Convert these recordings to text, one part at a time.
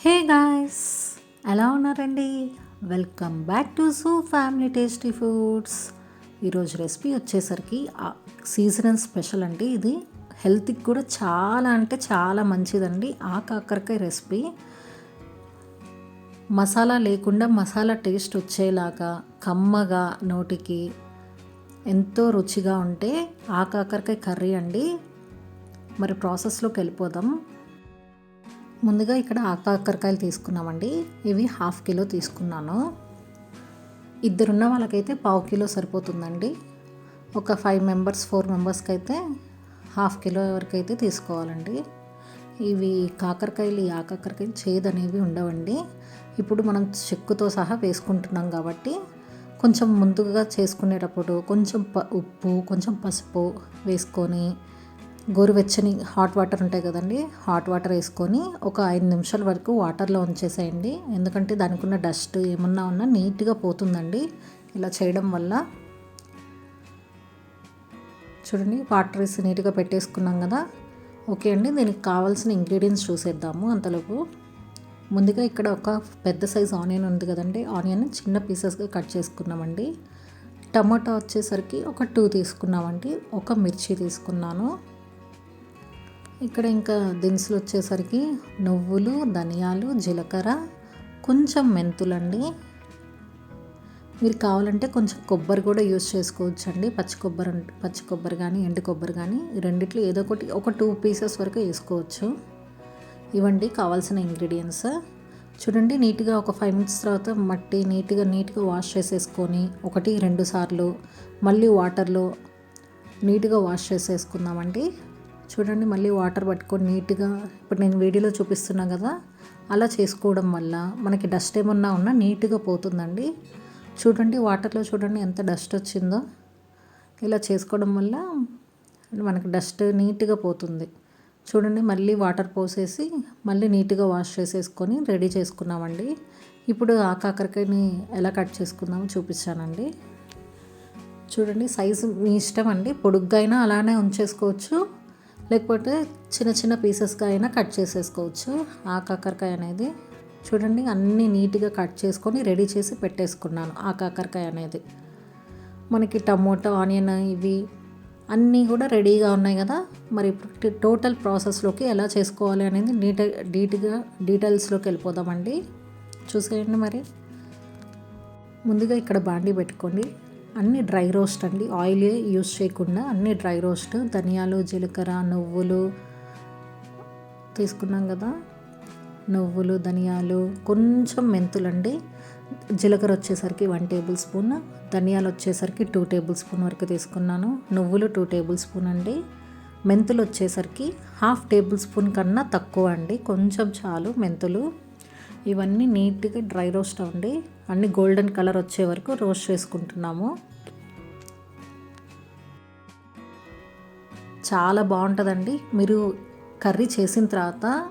హే guys ఎలా ఉన్నారండి? Welcome back to సూ ఫ్యామిలీ టేస్టీ ఫుడ్స్. ఈరోజు రెసిపీ వచ్చేసరికి సీజనల్ స్పెషల్ అండి ఇది. హెల్త్కి కూడా చాలా అంటే చాలా మంచిదండి ఆ కాకరకాయ రెసిపీ. మసాలా లేకుండా మసాలా టేస్ట్ వచ్చేలాగా కమ్మగా నోటికి ఎంతో రుచిగా ఉంటే ఆ కాకరకాయ కర్రీ అండి. మరి ప్రాసెస్లోకి వెళ్ళిపోదాం. ముందుగా ఇక్కడ ఆకాకరకాయలు తీసుకున్నామండి. ఇవి హాఫ్ కిలో తీసుకున్నాను. ఇద్దరున్న వాళ్ళకైతే పావు కిలో సరిపోతుందండి. ఒక ఫైవ్ మెంబర్స్ ఫోర్ మెంబర్స్కి అయితే హాఫ్ కిలో వరకు అయితే తీసుకోవాలండి. ఇవి కాకరకాయలు ఈ ఆకాకరకాయలు చేదు అనేవి ఉండవండి. ఇప్పుడు మనం చెక్కుతో సహా వేసుకుంటున్నాం కాబట్టి కొంచెం ముందుగా చేసుకునేటప్పుడు కొంచెం ప ఉప్పు కొంచెం పసుపు వేసుకొని గోరువెచ్చని హాట్ వాటర్ ఉంటాయి కదండి హాట్ వాటర్ వేసుకొని ఒక ఐదు నిమిషాల వరకు వాటర్లో ఉంచేసేయండి. ఎందుకంటే దానికి ఉన్న డస్ట్ ఏమన్నా ఉన్నా నీట్గా పోతుందండి. ఇలా చేయడం వల్ల చూడండి వాటర్ వేసి నీట్గా పెట్టేసుకున్నాం కదా. ఓకే అండి దీనికి కావాల్సిన ఇంగ్రీడియంట్స్ చూసేద్దాము అంతలోపు. ముందుగా ఇక్కడ ఒక పెద్ద సైజ్ ఆనియన్ ఉంది కదండి ఆనియన్ చిన్న పీసెస్గా కట్ చేసుకున్నామండి. టమాటా వచ్చేసరికి ఒక టూ తీసుకున్నామండి ఒక మిర్చి తీసుకున్నాను. ఇక్కడ ఇంకా దినుసులు వచ్చేసరికి నువ్వులు ధనియాలు జీలకర్ర కొంచెం మెంతులండి. మీరు కావాలంటే కొంచెం కొబ్బరి కూడా యూస్ చేసుకోవచ్చు అండి పచ్చి కొబ్బరి పచ్చి కొబ్బరి కానీ ఎండు కొబ్బరి కానీ రెండిట్లో ఏదో ఒకటి ఒక టూ పీసెస్ వరకు వేసుకోవచ్చు. ఇవండి కావాల్సిన ఇంగ్రీడియంట్స్ చూడండి నీట్గా ఒక ఫైవ్ మినిట్స్ తర్వాత మట్టి నీట్గా నీట్గా వాష్ చేసేసుకొని ఒకటి రెండు సార్లు మళ్ళీ వాటర్లో నీట్గా వాష్ చేసేసుకుందామండి. చూడండి మళ్ళీ వాటర్ పట్టుకొని నీట్గా ఇప్పుడు నేను వీడియోలో చూపిస్తున్నా కదా అలా చేసుకోవడం వల్ల మనకి డస్ట్ ఏమన్నా ఉన్నా నీట్గా పోతుందండి. చూడండి వాటర్లో చూడండి ఎంత డస్ట్ వచ్చిందో. ఇలా చేసుకోవడం వల్ల మనకి డస్ట్ నీట్గా పోతుంది. చూడండి మళ్ళీ వాటర్ పోసేసి మళ్ళీ నీట్గా వాష్ చేసేసుకొని రెడీ చేసుకున్నామండి. ఇప్పుడు ఆ కాకరకాయని ఎలా కట్ చేసుకుందామో చూపించానండి చూడండి సైజు మీ ఇష్టం అండి. పొడుగ్గా అయినా అలానే ఉంచేసుకోవచ్చు. లేకపోతే చిన్న చిన్న పీసెస్గా అయినా కట్ చేసేసుకోవచ్చు. ఆ కాకరకాయ అనేది చూడండి అన్నీ నీట్గా కట్ చేసుకొని రెడీ చేసి పెట్టేసుకున్నాను ఆ కాకరకాయ అనేది. మనకి టమోటా ఆనియన్ ఇవి అన్నీ కూడా రెడీగా ఉన్నాయి కదా. మరి టోటల్ ప్రాసెస్లోకి ఎలా చేసుకోవాలి అనేది నీట్ డీట్గా డీటెయిల్స్లోకి వెళ్ళిపోదామండి. చూసేయండి మరి. ముందుగా ఇక్కడ బాండీ పెట్టుకోండి. అన్ని డ్రై రోస్ట్ అండి. ఆయిల్ యూస్ చేయకుండా అన్నీ డ్రై రోస్ట్ ధనియాలు జీలకర్ర నువ్వులు తీసుకున్నాం కదా. నువ్వులు ధనియాలు కొంచెం మెంతులండి. జీలకర్ర వచ్చేసరికి వన్ టేబుల్ స్పూన్ ధనియాలు వచ్చేసరికి టూ టేబుల్ స్పూన్ వరకు తీసుకున్నాను. నువ్వులు టూ టేబుల్ స్పూన్ అండి. మెంతులు వచ్చేసరికి హాఫ్ టేబుల్ స్పూన్ కన్నా తక్కువ అండి. కొంచెం చాలు మెంతులు. ఇవన్నీ నీట్గా డ్రై రోస్ట్ అండి అన్నీ గోల్డెన్ కలర్ వచ్చే వరకు రోస్ట్ చేసుకుంటున్నాము. చాలా బాగుంటుందండి. మీరు కర్రీ చేసిన తర్వాత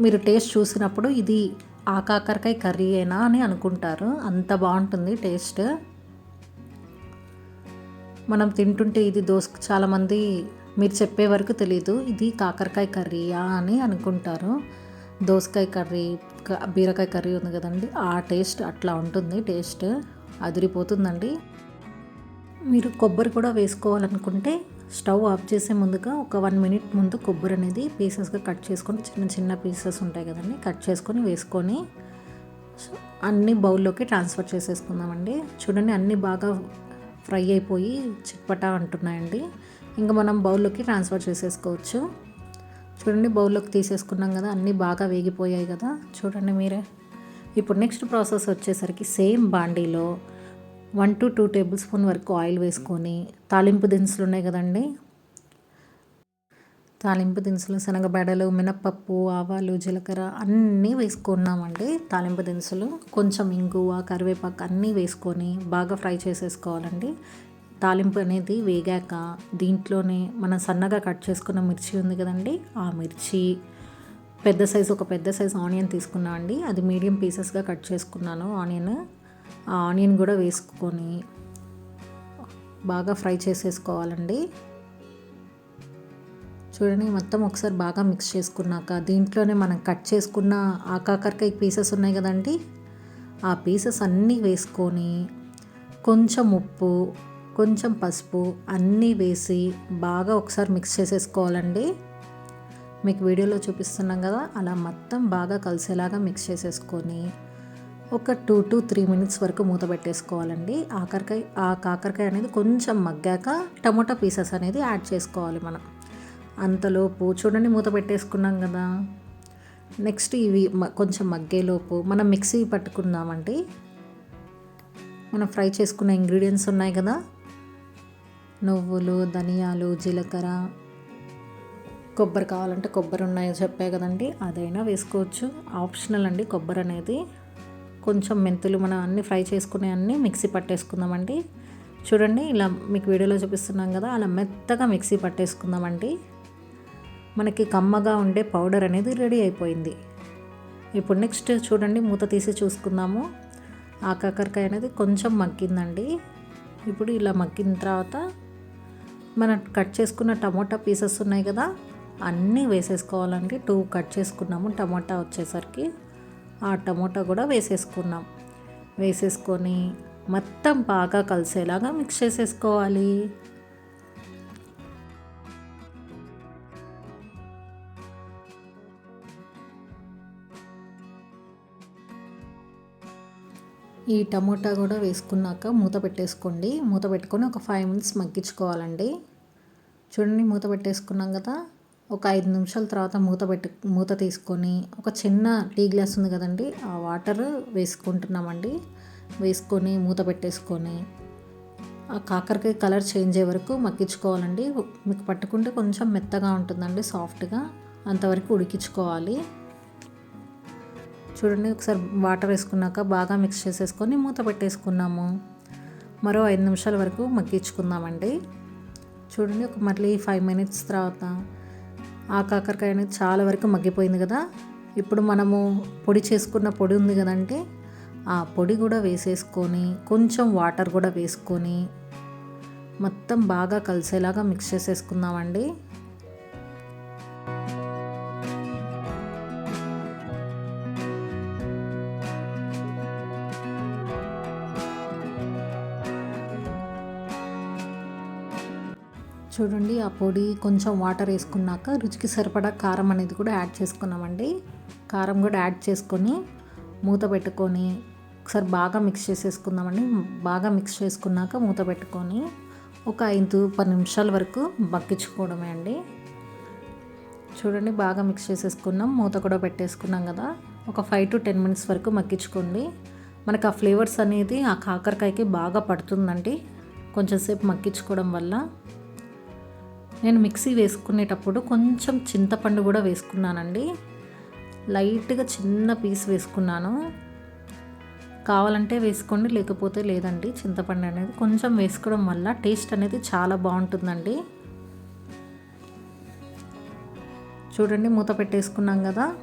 మీరు టేస్ట్ చూసినప్పుడు ఇది ఆ కాకరకాయ కర్రీ అయినా అని అనుకుంటారు. అంత బాగుంటుంది టేస్ట్. మనం తింటుంటే ఇది దోశ చాలామంది మీరు చెప్పే వరకు తెలీదు. ఇది కాకరకాయ కర్రీయా అని అనుకుంటారు. దోసకాయ కర్రీ బీరకాయ కర్రీ ఉంది కదండి. ఆ టేస్ట్ అట్లా ఉంటుంది. టేస్ట్ అదిరిపోతుందండి. మీరు కొబ్బరి కూడా వేసుకోవాలనుకుంటే స్టవ్ ఆఫ్ చేసే ముందుగా ఒక వన్ మినిట్ ముందు కొబ్బరి అనేది పీసెస్గా కట్ చేసుకొని చిన్న చిన్న పీసెస్ ఉంటాయి కదండి. కట్ చేసుకొని వేసుకొని అన్ని బౌల్లోకి ట్రాన్స్ఫర్ చేసేసుకుందామండి. చూడండి అన్నీ బాగా ఫ్రై అయిపోయి చిట్పట అంటున్నాయండి. ఇంకా మనం బౌల్లోకి ట్రాన్స్ఫర్ చేసేసుకోవచ్చు. చూడండి బౌల్లోకి తీసేసుకున్నాం కదా అన్నీ బాగా వేగిపోయాయి కదా. చూడండి మీరే. ఇప్పుడు నెక్స్ట్ ప్రాసెస్ వచ్చేసరికి సేమ్ బాండీలో one to two tablespoon వరకు ఆయిల్ వేసుకొని తాలింపు దినుసులు ఉన్నాయి కదండి. తాలింపు దినుసులు శనగబెడలు మినప్పప్పు ఆవాలు జీలకర్ర అన్నీ వేసుకున్నామండి. తాలింపు దినుసులు కొంచెం ఇంగువ కరివేపాకు అన్నీ వేసుకొని బాగా ఫ్రై చేసేసుకోవాలండి. తాలింపు అనేది వేగాక దీంట్లోనే మనం సన్నగా కట్ చేసుకున్న మిర్చి ఉంది కదండి ఆ మిర్చి పెద్ద సైజు ఒక పెద్ద సైజు ఆనియన్ తీసుకున్నా అండి. అది మీడియం పీసెస్గా కట్ చేసుకున్నాను ఆనియన్. ఆ ఆనియన్ కూడా వేసుకొని బాగా ఫ్రై చేసేసుకోవాలండి. చూడండి మొత్తం ఒకసారి బాగా మిక్స్ చేసుకున్నాక దీంట్లోనే మనం కట్ చేసుకున్న ఆకాకరకాయ పీసెస్ ఉన్నాయి కదండి ఆ పీసెస్ అన్నీ వేసుకొని కొంచెం ఉప్పు కొంచెం పసుపు అన్నీ వేసి బాగా ఒకసారి మిక్స్ చేసేసుకోవాలండి. మీకు వీడియోలో చూపిస్తున్నాం కదా అలా మొత్తం బాగా కలిసేలాగా మిక్స్ చేసేసుకొని ఒక టూ టు త్రీ మినిట్స్ వరకు మూత పెట్టేసుకోవాలండి. ఆకరకాయ ఆ కాకరకాయ అనేది కొంచెం మగ్గాక టమోటా పీసెస్ అనేది యాడ్ చేసుకోవాలి మనం. అంతలోపు చూడండి మూత పెట్టేసుకున్నాం కదా. నెక్స్ట్ ఇవి కొంచెం మగ్గేలోపు మనం మిక్సీ పట్టుకుందామండి. మనం ఫ్రై చేసుకున్న ఇంగ్రీడియంట్స్ ఉన్నాయి కదా నువ్వులు ధనియాలు జీలకర్ర. కొబ్బరి కావాలంటే కొబ్బరి ఉన్నాయో చెప్పే కదండి అదైనా వేసుకోవచ్చు. ఆప్షనల్ అండి కొబ్బరి అనేది. కొంచెం మెంతులు మనం అన్నీ ఫ్రై చేసుకునే అన్నీ మిక్సీ పట్టేసుకుందామండి. చూడండి ఇలా మీకు వీడియోలో చూపిస్తున్నాం కదా అలా మెత్తగా మిక్సీ పట్టేసుకుందామండి. మనకి కమ్మగా ఉండే పౌడర్ అనేది రెడీ అయిపోయింది. ఇప్పుడు నెక్స్ట్ చూడండి మూత తీసి చూసుకుందాము. ఆ కాకరకాయ అనేది కొంచెం మగ్గిందండి. ఇప్పుడు ఇలా మగ్గిన తర్వాత మనం కట్ చేసుకున్న టమోటా పీసెస్ ఉన్నాయి కదా అన్నీ వేసేసుకోవాలండి. టూ కట్ చేసుకున్నాము టమోటా వచ్చేసరికి ఆ టమోటా కూడా వేసేసుకున్నాం. వేసేసుకొని మొత్తం బాగా కలిసేలాగా మిక్స్ చేసేసుకోవాలి. ఈ టమోటా కూడా వేసుకున్నాక మూత పెట్టేసుకోండి. మూత పెట్టుకొని ఒక ఫైవ్ మినిట్స్ మగ్గించుకోవాలండి. చూడండి మూత పెట్టేసుకున్నాం కదా. ఒక ఐదు నిమిషాల తర్వాత మూత పెట్టి మూత తీసుకొని ఒక చిన్న టీ గ్లాస్ ఉంది కదండి ఆ వాటర్ వేసుకుంటున్నామండి. వేసుకొని మూత పెట్టేసుకొని ఆ కాకరకాయ కలర్ చేంజ్ అయ్యే వరకు మగ్గించుకోవాలండి. మీకు పట్టుకుంటే కొంచెం మెత్తగా ఉంటుందండి సాఫ్ట్గా అంతవరకు ఉడికించుకోవాలి. చూడండి ఒకసారి వాటర్ వేసుకున్నాక బాగా మిక్స్ చేసేసుకొని మూత పెట్టేసుకున్నాము. మరో ఐదు నిమిషాల వరకు మగ్గించుకుందామండి. చూడండి ఒక మళ్ళీ ఫైవ్ మినిట్స్ తర్వాత ఆ కాకరకాయ అనేది చాలా వరకు మగ్గిపోయింది కదా. ఇప్పుడు మనము పొడి చేసుకున్న పొడి ఉంది కదంటే ఆ పొడి కూడా వేసేసుకొని కొంచెం వాటర్ కూడా వేసుకొని మొత్తం బాగా కలిసేలాగా మిక్స్ చేసేసుకుందామండి. చూడండి ఆ పొడి కొంచెం వాటర్ వేసుకున్నాక రుచికి సరిపడా కారం అనేది కూడా యాడ్ చేసుకున్నామండి. కారం కూడా యాడ్ చేసుకొని మూత పెట్టుకొని ఒకసారి బాగా మిక్స్ చేసేసుకుందామండి. బాగా మిక్స్ చేసుకున్నాక మూత పెట్టుకొని ఒక ఐదు పది నిమిషాల వరకు బక్కించుకోవడమే అండి. చూడండి బాగా మిక్స్ చేసేసుకున్నాం. మూత కూడా పెట్టేసుకున్నాం కదా. ఒక ఫైవ్ టు టెన్ మినిట్స్ వరకు మగ్గించుకోండి. మనకు ఆ ఫ్లేవర్స్ అనేది ఆ కాకరకాయకి బాగా పడుతుందండి. కొంచెంసేపు మక్కించుకోవడం మగ్గించుకోవడం వల్ల నేను మిక్సీ వేసుకునేటప్పుడు కొంచెం చింతపండు కూడా వేసుకున్నానండి. లైట్గా చిన్న పీస్ వేసుకున్నాను. కావాలంటే వేసుకోండి లేకపోతే లేదండి. చింతపండు అనేది కొంచెం వేసుకోవడం వల్ల టేస్ట్ అనేది చాలా బాగుంటుందండి. చూడండి మూత పెట్టేసుకున్నాం కదా.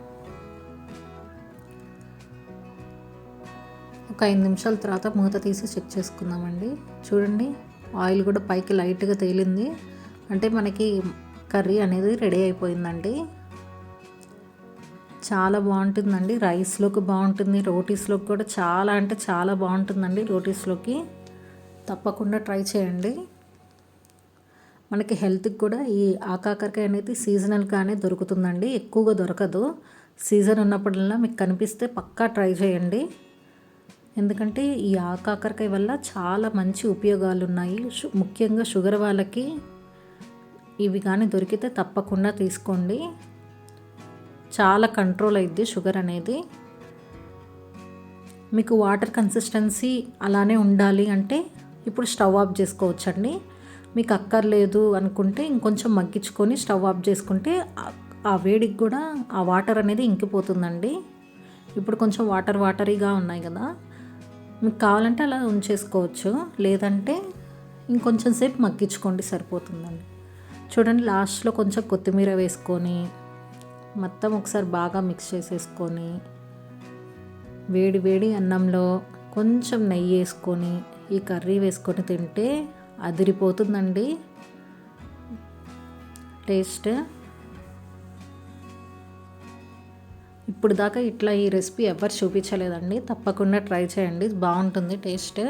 ఒక ఐదు నిమిషాల తర్వాత మూత తీసి చెక్ చేసుకుందామండి. చూడండి ఆయిల్ కూడా పైకి లైట్గా తేలింది. అంటే మనకి కర్రీ అనేది రెడీ అయిపోయిందండి. చాలా బాగుంటుందండి. రైస్లోకి బాగుంటుంది రోటీస్లోకి కూడా చాలా అంటే చాలా బాగుంటుందండి రోటీస్లోకి. తప్పకుండా ట్రై చేయండి. మనకి హెల్త్కి కూడా ఈ ఆకాకరకాయ అనేది సీజనల్గానే దొరుకుతుందండి. ఎక్కువగా దొరకదు. సీజన్ ఉన్నప్పుడల్లా మీకు కనిపిస్తే పక్కా ట్రై చేయండి. ఎందుకంటే ఈ ఆకాకరకాయ వల్ల చాలా మంచి ఉపయోగాలు ఉన్నాయి ముఖ్యంగా షుగర్ వాళ్ళకి ఇవి కానీ దొరికితే తప్పకుండా తీసుకోండి. చాలా కంట్రోల్ అయింది షుగర్ అనేది. మీకు వాటర్ కన్సిస్టెన్సీ అలానే ఉండాలి అంటే ఇప్పుడు స్టవ్ ఆఫ్ చేసుకోవచ్చండి. మీకు అక్కర్లేదు అనుకుంటే ఇంకొంచెం మగ్గించుకొని స్టవ్ ఆఫ్ చేసుకుంటే ఆ వేడికి కూడా ఆ వాటర్ అనేది ఇంకిపోతుందండి. ఇప్పుడు కొంచెం వాటర్ వాటరీగా ఉన్నాయి కదా. మీకు కావాలంటే అలా ఉంచేసుకోవచ్చు. లేదంటే ఇంకొంచెం సేపు మగ్గించుకోండి సరిపోతుందండి. చూడండి లాస్ట్లో కొంచెం కొత్తిమీర వేసుకొని మొత్తం ఒకసారి బాగా మిక్స్ చేసేసుకొని వేడి వేడి అన్నంలో కొంచెం నెయ్యి వేసుకొని ఈ కర్రీ వేసుకొని తింటే అదిరిపోతుందండి. టేస్ట్. ఇప్పుడు దాకా ఇట్లా ఈ రెసిపీ ఎవరు చూపించలేదండి. తప్పకుండా ట్రై చేయండి బాగుంటుంది టేస్ట్.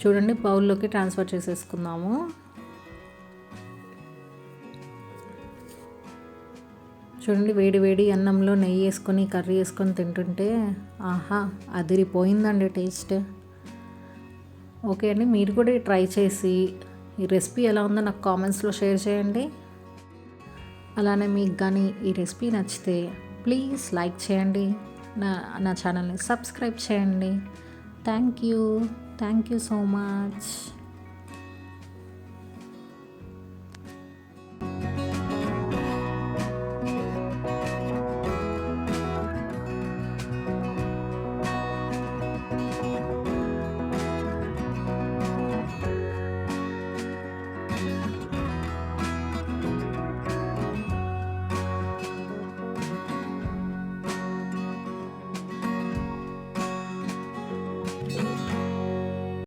చూడండి బౌల్లోకి ట్రాన్స్ఫర్ చేసేసుకుందాము. చూడండి వేడి వేడి అన్నంలో నెయ్యి వేసుకొని కర్రీ వేసుకొని తింటుంటే ఆహా అదిరిపోయిందండి టేస్ట్. ఓకే అండి మీరు కూడా ట్రై చేసి ఈ రెసిపీ ఎలా ఉందో నాకు కామెంట్స్లో షేర్ చేయండి. అలానే మీకు కానీ ఈ రెసిపీ నచ్చితే ప్లీజ్ లైక్ చేయండి. నా నా ఛానల్ని సబ్స్క్రైబ్ చేయండి. Thank you. Thank you so much.